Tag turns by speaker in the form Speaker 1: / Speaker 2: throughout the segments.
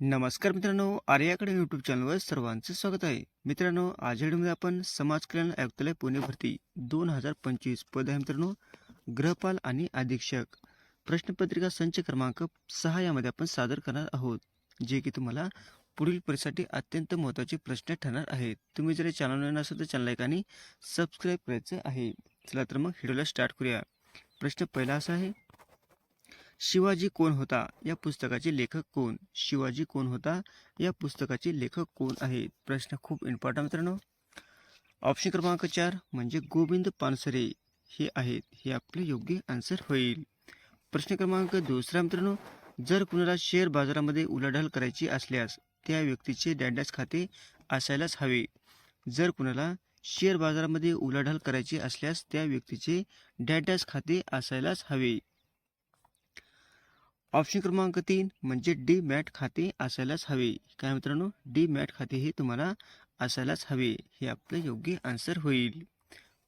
Speaker 1: नमस्कार मित्रांनो आर्याकडे यूट्यूब चॅनलवर सर्वांचं स्वागत आहे. मित्रांनो आज व्हिडिओमध्ये आपण समाज कल्याण आयुक्तालय पुणे भरती दोन हजार पंचवीस पद आहे मित्रांनो गृहपाल आणि अधीक्षक. प्रश्नपत्रिका संच क्रमांक सहा यामध्ये आपण सादर करणार आहोत जे की तुम्हाला पुढील परीक्षेसाठी अत्यंत महत्त्वाचे प्रश्न ठरणार आहेत. तुम्ही जर चॅनल असाल तर चॅनल एकाने सबस्क्राईब करायचं आहे. चला तर मग व्हिडिओला स्टार्ट करूया. प्रश्न पहिला असा आहे शिवाजी कोण होता? या पुस्तकाचे लेखक कोण? शिवाजी कोण होता? या पुस्तकाचे लेखक कोण आहेत? प्रश्न खूप इम्पॉर्टंट मित्रांनो. ऑप्शन क्रमांक चार म्हणजे गोविंद पानसरे हे आहेत. हे आपले योग्य आन्सर होईल. प्रश्न क्रमांक दुसरा मित्रांनो जर कुणाला शेअर बाजारामध्ये उलाढाल करायची असल्यास त्या व्यक्तीचे डॅडॅस खाते असायलाच हवे. जर कुणाला शेअर बाजारामध्ये उलाढाल करायची असल्यास त्या व्यक्तीचे डॅडॅस खाते असायलाच हवे. ऑप्शन क्रमांक तीन म्हणजे डी मॅट खाते असायलाच हवे. काय मित्रांनो? डी मॅट खाते हे तुम्हाला असायलाच हवे. हे आपलं योग्य आन्सर होईल.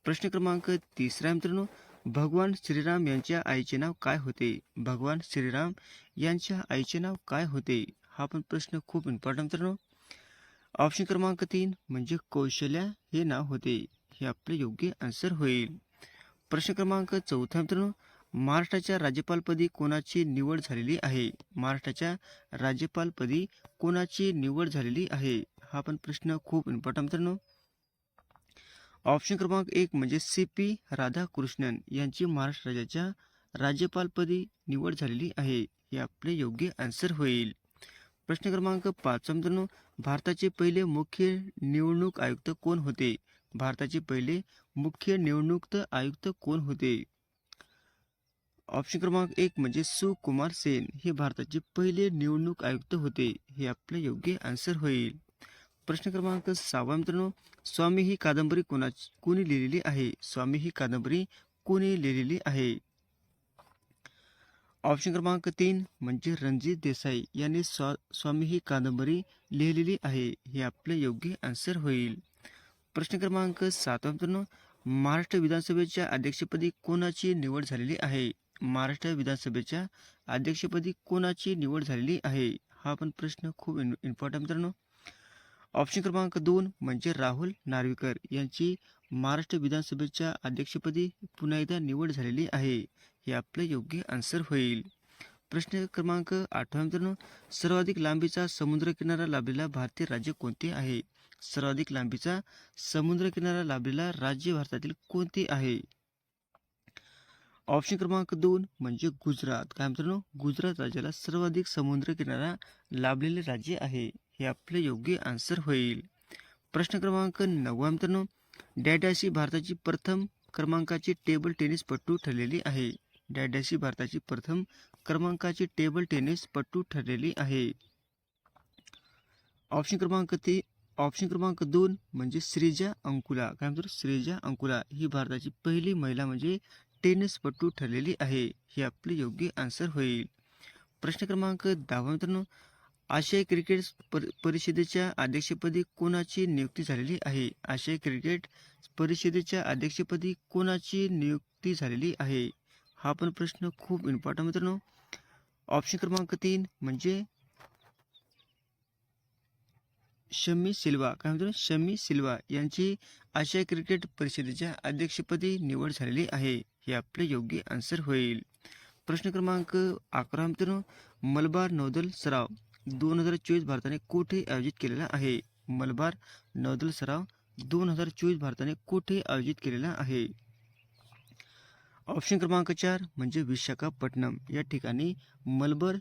Speaker 1: प्रश्न क्रमांक तिसरा मित्रांनो. भगवान श्रीराम यांच्या आईचे नाव काय होते? भगवान श्रीराम यांच्या आईचे नाव काय होते? हा पण प्रश्न खूप इम्पॉर्टंट मित्रांनो. ऑप्शन क्रमांक तीन म्हणजे कौशल्या हे नाव होते. हे आपले योग्य आन्सर होईल. प्रश्न क्रमांक चौथा मित्रांनो. महाराष्ट्राच्या राज्यपालपदी कोणाची निवड झालेली आहे? महाराष्ट्राच्या राज्यपालपदी कोणाची निवड झालेली आहे? हा पण प्रश्न खूप इम्पॉर्टंट मित्रांनो. ऑप्शन क्रमांक एक म्हणजे सी पी राधाकृष्णन यांची महाराष्ट्र राज्याच्या राज्यपालपदी निवड झालेली आहे. हे आपले योग्य आन्सर होईल. प्रश्न क्रमांक पाच मित्रांनो भारताचे पहिले मुख्य निवडणूक आयुक्त कोण होते? भारताचे पहिले मुख्य निवडणूक आयुक्त कोण होते? ऑप्शन क्रमांक एक म्हणजे सुकुमार सेन हे भारताचे पहिले निवडणूक आयुक्त होते. हे आपले योग्य आन्सर होईल. प्रश्न क्रमांक सहावा मित्रांनो. स्वामी ही कादंबरी कोणा कोणी लिहिलेली आहे? स्वामी ही कादंबरी कोणी लिहिलेली आहे? ऑप्शन क्रमांक तीन म्हणजे रणजित देसाई यांनी स्वा स्वामी ही कादंबरी लिहिलेली आहे. हे आपले योग्य आन्सर होईल. प्रश्न क्रमांक सातवा मित्रांनो. महाराष्ट्र विधानसभेच्या अध्यक्षपदी कोणाची निवड झालेली आहे? महाराष्ट्र विधानसभेच्या अध्यक्षपदी कोणाची निवड झालेली आहे? हा पण प्रश्न खूप इन इम्पॉर्टंट मित्रांनो. ऑप्शन क्रमांक दोन म्हणजे राहुल नार्वेकर यांची महाराष्ट्र विधानसभेच्या अध्यक्षपदी पुन्हा एकदा निवड झालेली आहे. हे आपलं योग्य आन्सर होईल. प्रश्न क्रमांक आठवा मित्रांनो. सर्वाधिक लांबीचा समुद्रकिनारा लाभलेला भारतीय राज्य कोणते आहे? सर्वाधिक लांबीचा समुद्रकिनारा लाभलेला राज्य भारतातील कोणते आहे? ऑप्शन क्रमांक दोन म्हणजे गुजरात. काय मित्रांनो? गुजरात राज्याला सर्वाधिक समुद्र किनारा लाभलेले राज्य आहे. हे आपले योग्य आन्सर होईल. प्रश्न क्रमांक नववा मित्रांनो. डॅडॅसी भारताची प्रथम क्रमांकाची टेबल टेनिस पट्टू ठरलेली आहे. डॅडॅसी भारताची प्रथम क्रमांकाची टेबल टेनिस पट्टू ठरलेली आहे. ऑप्शन क्रमांक ते ऑप्शन क्रमांक दोन म्हणजे श्रीजा अंकुला. काय म्हणतो श्रीजा अंकुला ही भारताची पहिली महिला म्हणजे टेनिसपटू ठरलेली आहे हे आपले योग्य आन्सर होईल. प्रश्न क्रमांक दहावा मित्रांनो आशियाई क्रिकेट पर परिषदेच्या अध्यक्षपदी कोणाची नियुक्ती झालेली आहे? आशियाई क्रिकेट परिषदेच्या अध्यक्षपदी कोणाची नियुक्ती झालेली आहे? हा पण प्रश्न खूप इम्पॉर्टंट मित्रांनो. ऑप्शन क्रमांक तीन म्हणजे शमी सिल्वा काय म्हणतो शमी सिल्वा यांची आशिया क्रिकेट परिषदेच्या अध्यक्षपदी निवड झालेली आहे. हे आपले योग्य आन्सर होईल. प्रश्न क्रमांक अकरा मित्रांनो मलबार नौदल सराव दोन हजार चोवीस भारताने कुठे आयोजित केलेला आहे? मलबार नौदल सराव दोन हजार चोवीस भारताने कुठे आयोजित केलेला आहे? ऑप्शन क्रमांक चार म्हणजे विशाखापट्टणम. या ठिकाणी मलबार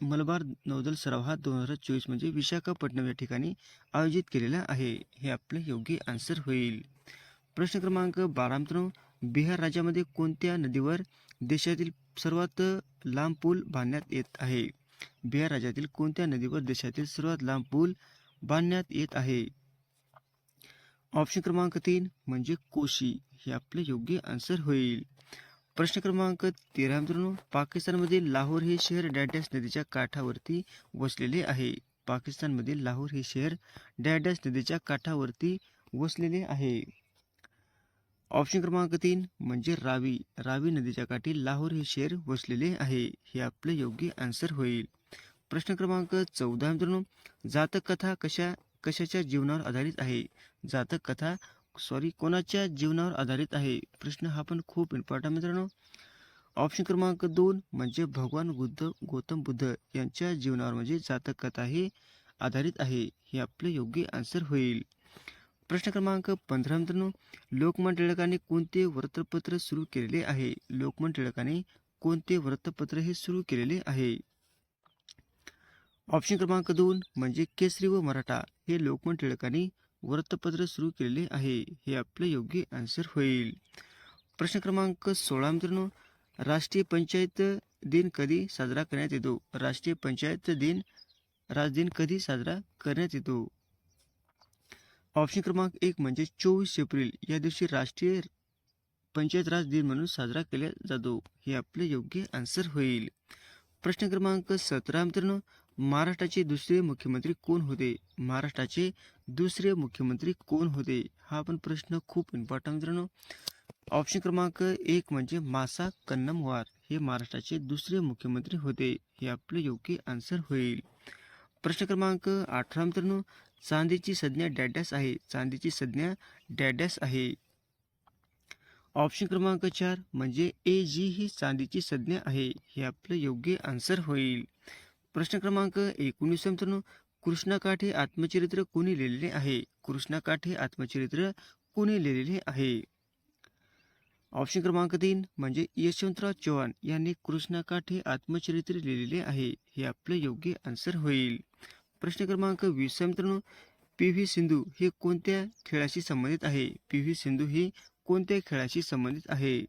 Speaker 1: मलबार नौदल सराव हा दोन हजार चोवीस म्हणजे विशाखापट्टणम या ठिकाणी आयोजित केलेला आहे. हे आपले योग्य आन्सर होईल. प्रश्न क्रमांक बारा मित्रांनो बिहार राज्यामध्ये कोणत्या नदीवर देशातील सर्वात लांब पूल बांधण्यात येत आहे? बिहार राज्यातील कोणत्या नदीवर देशातील सर्वात लांब पूल बांधण्यात येत आहे? ऑप्शन क्रमांक तीन म्हणजे कोशी. हे आपले योग्य आन्सर होईल. प्रश्न क्रमांक तेरा मित्रांनो पाकिस्तानमधील लाहोर हे शहर डॅडॅस नदीच्या काठावरती वसलेले आहे. पाकिस्तानमधील लाहोर हे शहर डॅडॅस नदीच्या काठावरती वसलेले आहे. ऑप्शन क्रमांक तीन म्हणजे रावी. रावी नदीच्या काठी लाहोर हे शहर वसलेले आहे. हे आपले योग्य आन्सर होईल. प्रश्न क्रमांक चौदा मित्रांनो जातक कथा कशा कशाच्या जीवनावर आधारित आहे? जातक कथा सॉरी कोणाच्या जीवनावर आधारित आहे? प्रश्न हा पण खूप इम्पॉर्टंट मित्रांनो. ऑप्शन क्रमांक दोन म्हणजे भगवान बुद्ध गौतम बुद्ध यांच्या जीवनावर म्हणजे जातक कथा हे आधारित आहे. हे आपले योग्य आन्सर होईल. प्रश्न क्रमांक पंधरा मित्रांनो. लोकमान टिळकांनी कोणते वृत्तपत्र सुरू केलेले आहे? लोकमान टिळकाने कोणते वृत्तपत्र हे सुरू केलेले आहे? ऑप्शन क्रमांक दोन म्हणजे केसरी व मराठा. हे लोकमान टिळकांनी वृत्तपत्र सुरू केलेले आहे हे आपले योग्य आन्सर होईल. प्रश्न क्रमांक सोळा मित्रांनो राष्ट्रीय पंचायत दिन कधी साजरा करण्यात येतो? राष्ट्रीय पंचायत दिन राजदिन कधी साजरा करण्यात येतो? ऑप्शन क्रमांक एक म्हणजे चोवीस एप्रिल या दिवशी राष्ट्रीय पंचायत राज दिन म्हणून साजरा केला जातो हे आपले योग्य आन्सर होईल. प्रश्न क्रमांक सतरा मित्रांनो महाराष्ट्राचे दुसरे मुख्यमंत्री कोण होते? महाराष्ट्राचे दुसरे मुख्यमंत्री कोण होते? हा पण प्रश्न खूप इम्पॉर्टंट मित्रांनो. ऑप्शन क्रमांक एक म्हणजे मासा कन्नमवार हे महाराष्ट्राचे दुसरे मुख्यमंत्री होते. हे आपलं योग्य आन्सर होईल. प्रश्न क्रमांक अठरा मित्रांनो. चांदीची संज्ञा डॅडॅस आहे. चांदीची संज्ञा डॅडॅस आहे. ऑप्शन क्रमांक चार म्हणजे ए जी ही चांदीची संज्ञा आहे. हे आपलं योग्य आन्सर होईल. प्रश्न क्रमांक एकोणीस मित्रांनो कृष्णाकाठी आत्मचरित्र कोणी लिहिलेले आहे? कृष्णाकाठ हे आत्मचरित्र कोणी लिहिलेले आहे? ऑप्शन क्रमांक तीन म्हणजे यशवंतराव चव्हाण यांनी कृष्णाकाठी आत्मचरित्र लिहिलेले आहे. हे आपले योग्य आन्सर होईल. प्रश्न क्रमांक वीस मित्रांनो पी व्ही सिंधू हे कोणत्या खेळाशी संबंधित आहे? पी व्ही सिंधू ही कोणत्या खेळाशी संबंधित आहे?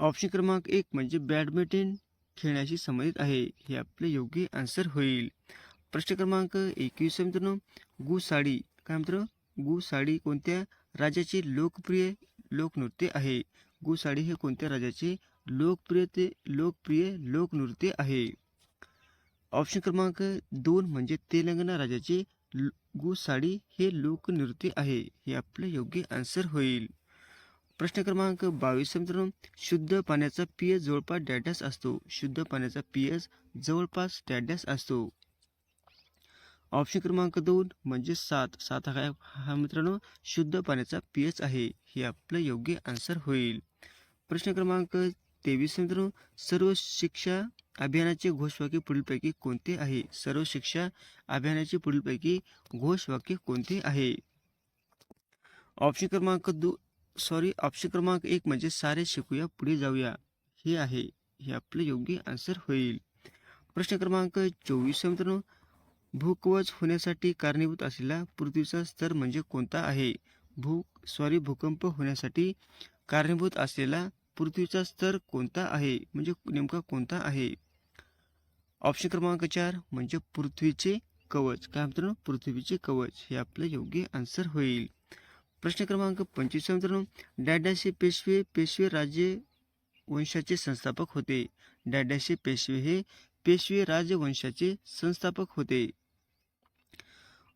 Speaker 1: ऑप्शन क्रमांक एक म्हणजे बॅडमिंटन खेळण्याशी संबंधित आहे हे आपले योग्य आन्सर होईल. प्रश्न क्रमांक एकवीस मित्रांनो. गु साडी. काय मित्र गु साडी कोणत्या राज्याचे लोकप्रिय लोकनृत्य आहे? गु साडी हे कोणत्या राज्याचे लोकप्रिय लोकप्रिय लोकनृत्य आहे? ऑप्शन क्रमांक दोन म्हणजे तेलंगणा राज्याचे ल- गु साडी हे लोकनृत्य आहे हे आपलं योग्य आन्सर होईल. प्रश्न क्रमांक बावीस मित्रांनो. शुद्ध पाण्याचा पी एच जवळपास डॅडॅस असतो. शुद्ध पाण्याचा पी एच जवळपास डॅडॅस असतो. ऑप्शन क्रमांक दोन म्हणजे सात. सात हा काय? हा मित्रांनो शुद्ध पाण्याचा पी एच आहे. हे आपलं योग्य आन्सर होईल. प्रश्न क्रमांक तेवीस मित्रांनो. सर्व शिक्षा अभियानाचे घोषवाक्य पुढीलपैकी कोणते आहे? सर्व शिक्षा अभियानाचे पुढीलपैकी घोषवाक्य कोणते आहे? ऑप्शन क्रमांक दो सॉरी ऑप्शन क्रमांक एक म्हणजे सारे शिकूया पुढे जाऊया. हे आहे हे आपले योग्य आन्सर होईल. प्रश्न क्रमांक चोवीस मित्रांनो. भूकवच होण्यासाठी कारणीभूत असलेला पृथ्वीचा स्तर म्हणजे कोणता आहे? भू सॉरी भूकंप होण्यासाठी कारणीभूत असलेला पृथ्वीचा स्तर कोणता आहे? म्हणजे नेमका कोणता आहे? ऑप्शन क्रमांक चार म्हणजे पृथ्वीचे कवच. काय मित्रांनो? पृथ्वीचे कवच. हे आपलं योग्य आन्सर होईल. प्रश्न क्रमांक पंचवीस मित्रांनो डॅडॅशे पेशवे पेशवे राज्य वंशाचे संस्थापक होते. डॅडॅशे पेशवे हे पेशवे राजवंशाचे संस्थापक होते.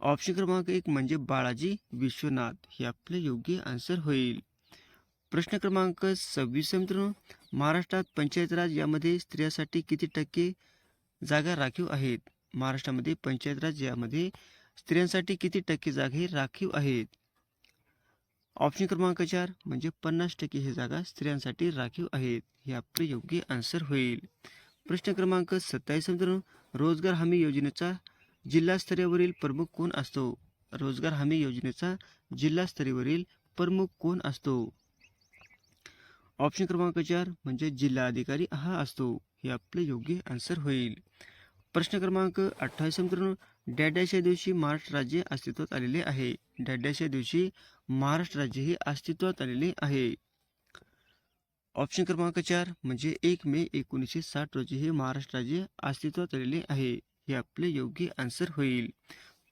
Speaker 1: ऑप्शन क्रमांक एक म्हणजे बाळाजी विश्वनाथ. हे आपले योग्य आन्सर होईल. प्रश्न क्रमांक सव्वीस मित्रांनो महाराष्ट्रात पंचायत राज यामध्ये स्त्रियासाठी किती टक्के जागा राखीव आहेत? महाराष्ट्रामध्ये पंचायत राज यामध्ये स्त्रियांसाठी किती टक्के जागा हे राखीव आहेत? ऑप्शन क्रमांक चार म्हणजे पन्नास टक्के ही जागा स्त्रियांसाठी राखीव आहेत. हे आपले योग्य आन्सर होईल. प्रश्न क्रमांक सत्तावीस रोजगार हमी योजनेचा जिल्हास्तरीयवरील प्रमुख कोण असतो? रोजगार हमी योजनेचा जिल्हास्तरीयवरील प्रमुख कोण असतो? ऑप्शन क्रमांक चार म्हणजे जिल्हा अधिकारी हा असतो. हे आपले योग्य आन्सर होईल. प्रश्न क्रमांक अठ्ठावीस मित्रांनो डॅडॅशच्या दिवशी महाराष्ट्र राज्य अस्तित्वात आलेले आहे. डॅडॅशच्या दिवशी महाराष्ट्र राज्य हे अस्तित्वात आलेले आहे. ऑप्शन क्रमांक चार म्हणजे एक मे एकोणीसशे साठ रोजी हे महाराष्ट्र राज्य अस्तित्वात आलेले आहे. हे आपले योग्य आन्सर होईल.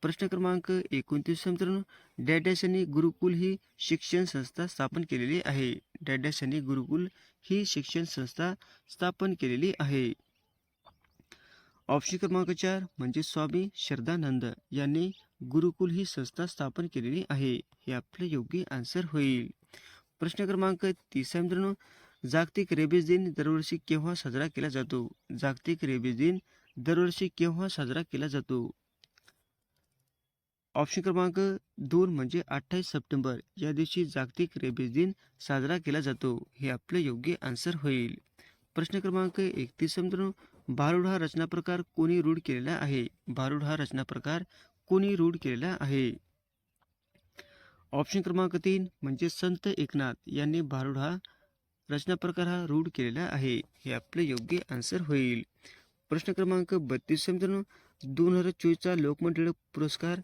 Speaker 1: प्रश्न क्रमांक एकोणतीस मित्रांनो डॅडॅश यांनी गुरुकुल ही शिक्षण संस्था स्थापन केलेली आहे. डॅडॅश यांनी गुरुकुल ही शिक्षण संस्था स्थापन केलेली आहे. ऑप्शन क्रमांक चार म्हणजे स्वामी श्रद्धानंद यांनी गुरुकुल ही संस्था स्थापन केलेली आहे. हे आपले योग्य आन्सर होईल. प्रश्न क्रमांक तिसरा मित्रांनो जागतिक रेबीज दिन दरवर्षी केव्हा साजरा केला जातो? जागतिक रेबीज दिन दरवर्षी केव्हा साजरा केला जातो? ऑप्शन क्रमांक दोन म्हणजे अठ्ठावीस सप्टेंबर या दिवशी जागतिक रेबीज दिन साजरा केला जातो. हे आपलं योग्य आन्सर होईल. प्रश्न क्रमांक एकतीस मित्रांनो बारूड हा रचना प्रकार कोणी रूढ केलेला आहे? बारूड हा रचना प्रकार कोणी रूढ केलेला आहे? ऑप्शन क्रमांक तीन म्हणजे संत एकनाथ यांनी बारूड हा रचना प्रकार हा रूढ केलेला आहे. हे आपले योग्य आन्सर होईल. प्रश्न क्रमांक बत्तीस मित्रांनो. दोन हजार चोवीसचा लोकमत टिळक पुरस्कार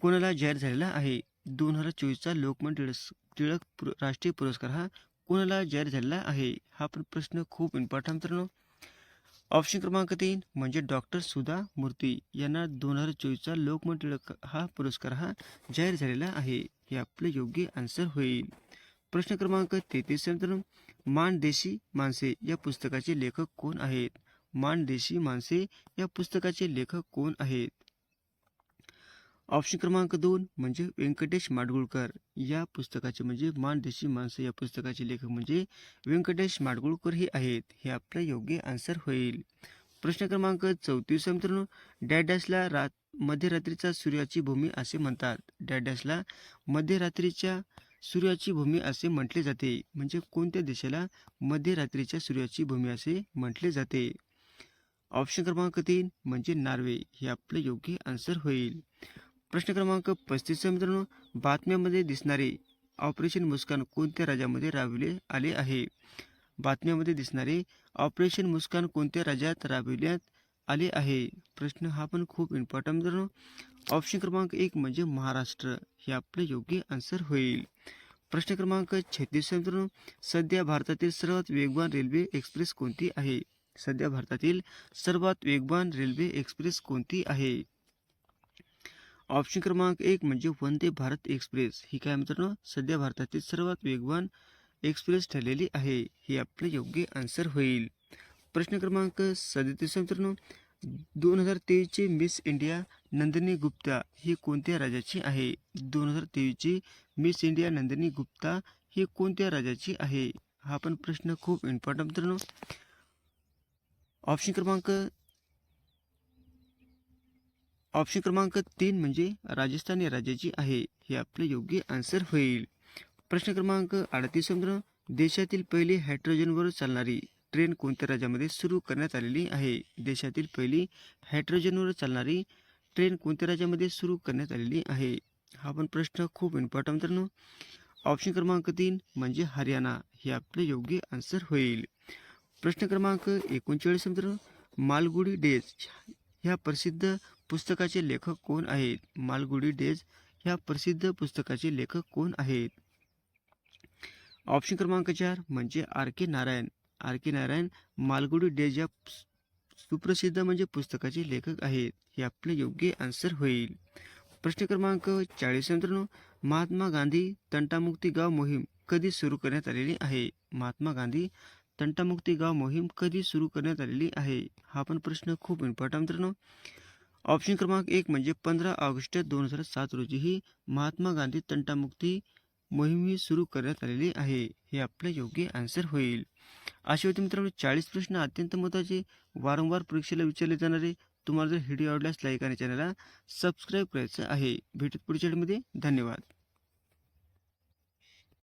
Speaker 1: कोणाला जाहीर झालेला आहे? दोन हजार चोवीसचा लोकमत टिळक टिळक पुर- राष्ट्रीय पुरस्कार हा कोणाला जाहीर झालेला आहे? हा पण प्रश्न खूप इम्पॉर्टंट मित्रांनो. ऑप्शन क्रमांक तीन म्हणजे डॉक्टर सुधा मूर्ती यांना दोन हजार चोवीसचा लोकमत टिळक हा पुरस्कार हा जाहीर झालेला आहे. हे आपले योग्य आन्सर होईल. प्रश्न क्रमांक तेहतीस मित्रांनो मानदेशी माणसे या पुस्तकाचे लेखक कोण आहेत? मानदेशी माणसे या पुस्तकाचे लेखक कोण आहेत? ऑप्शन क्रमांक दोन म्हणजे व्यंकटेश माडगुळकर. या पुस्तकाचे म्हणजे मानदेशी माणसं या पुस्तकाचे लेखक म्हणजे व्यंकटेश माडगुळकर हे आहेत. हे आपलं योग्य आन्सर होईल. प्रश्न क्रमांक चौतीस मित्रांनो. डॅडॅसला रात मध्यरात्रीचा सूर्याची भूमी असे म्हणतात. डॅडॅसला मध्यरात्रीच्या सूर्याची भूमी असे म्हटले जाते. म्हणजे कोणत्या देशाला मध्यरात्रीच्या सूर्याची भूमी असे म्हटले जाते? ऑप्शन क्रमांक तीन म्हणजे नार्वे. हे आपलं योग्य आन्सर होईल. प्रश्न क्रमांक पस्तीस मित्रांनो. बातम्यामध्ये दिसणारे ऑपरेशन मुस्कान कोणत्या राज्यामध्ये राबविले आले आहे? बातम्यामध्ये दिसणारे ऑपरेशन मुस्कान कोणत्या राज्यात राबविण्यात आले आहे? प्रश्न हा पण खूप इम्पॉर्टंट मित्रांनो. ऑप्शन क्रमांक एक म्हणजे महाराष्ट्र. हे आपले योग्य आन्सर होईल. प्रश्न क्रमांक छत्तीस मित्रांनो. सध्या भारतातील सर्वात वेगवान रेल्वे एक्सप्रेस कोणती आहे? सध्या भारतातील सर्वात वेगवान रेल्वे एक्सप्रेस कोणती आहे? ऑप्शन क्रमांक एक म्हणजे वंदे भारत एक्सप्रेस. ही काय मित्रांनो? सध्या भारतातील सर्वात वेगवान एक्सप्रेस ठरलेली आहे. हे आपले योग्य आन्सर होईल. प्रश्न क्रमांक सदतीस मित्रांनो. दोन हजार तेवीसची मिस इंडिया नंदिनी गुप्ता ही कोणत्या राज्याची आहे? दोन हजार तेवीसची मिस इंडिया नंदिनी गुप्ता ही कोणत्या राज्याची आहे? हा पण प्रश्न खूप इम्पॉर्टंट मित्रांनो. ऑप्शन क्रमांक ऑप्शन क्रमांक तीन म्हणजे राजस्थान या राज्याची आहे. हे आपले योग्य आन्सर होईल. प्रश्न क्रमांक अडतीस मित्रांनो देशातील पहिली हायड्रोजनवर चालणारी ट्रेन कोणत्या राज्यामध्ये सुरू करण्यात आलेली आहे? देशातील पहिली हायड्रोजनवर चालणारी ट्रेन कोणत्या राज्यामध्ये सुरू करण्यात आलेली आहे? हा पण प्रश्न खूप इम्पॉर्टंट मित्रांनो. ऑप्शन क्रमांक तीन म्हणजे हरियाणा. हे आपले योग्य आन्सर होईल. प्रश्न क्रमांक एकोणचाळीस मित्र मालगुडी डेज. ह्या प्रसिद्ध पुस्तकाचे लेखक कोण आहेत? मालगुडी डेज ह्या प्रसिद्ध पुस्तकाचे लेखक कोण आहेत? ऑप्शन क्रमांक चार म्हणजे R K Narayan. R K Narayan Malgudi days या सुप्रसिद्ध म्हणजे पुस्तकाचे लेखक आहेत. हे आपले योग्य आन्सर होईल. प्रश्न क्रमांक चाळीस मित्रांनो महात्मा गांधी तंटामुक्ती गाव मोहीम कधी सुरू करण्यात आलेली आहे? महात्मा गांधी तंटामुक्ती गाव मोहीम कधी सुरू करण्यात आलेली आहे? हा पण प्रश्न खूप इम्पॉर्टंट मित्रांनो. ऑप्शन क्रमांक एक म्हणजे पंधरा ऑगस्ट दोन हजार सात रोजी ही महात्मा गांधी तंटामुक्ती मोहीम ही सुरू करण्यात आलेली आहे. हे आपले योग्य आन्सर होईल. असे होते मित्रांनो चाळीस प्रश्न अत्यंत महत्त्वाचे वारंवार परीक्षेला विचारले जाणारे तुम्हाला जर व्हिडिओ आवडल्यास लाईक आणि चॅनलला सबस्क्राईब करायचं आहे. भेटत पुढच्या धन्यवाद.